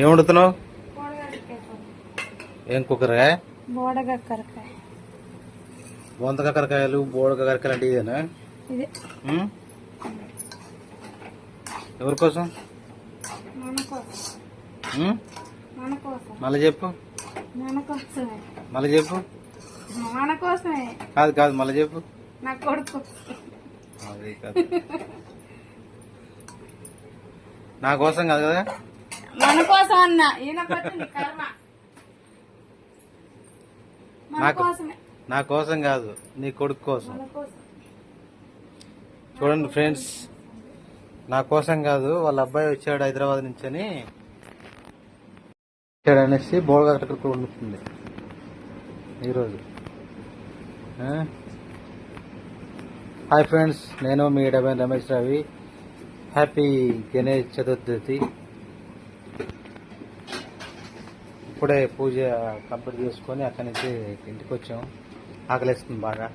ఏం వండుతున్నావు? ఏం కుక్కరకాయ? బోడగక్కరకాయ బొంత కాకరకాయలు బోడ కాకరకాయలు అంటే ఇదేనా? ఎవరి కోసం? మళ్ళీ చెప్పు. మళ్ళీ చెప్పు. కాదు కాదు మళ్ళీ చెప్పు. నా కొడుకు. నా కోసం కాదు కదా? మన కోసం అన్న. కర్మ. మన నాకు- కోసమే. నా కోసం కాదు నీ కొడుకు కోసం. మన కోసం. చూడండి ఫ్రెండ్స్ నా కోసం కాదు వాళ్ళ అబ్బాయి వచ్చాడు హైదరాబాద్ నుంచి అని వచ్చాడు అనేసి బోడగట్ట వండుతుంది. ఈరోజు. ఆ? హాయ్ ఫ్రెండ్స్ నేను మీ డబన్ రమేష్ రవి. హ్యాపీ గణేష్ చతుర్థి. ఇప్పుడే పూజ కంప్లీట్ చేసుకొని అక్కడి నుంచి ఇంటికి వచ్చాము ఆకలిస్తుంది బాగా.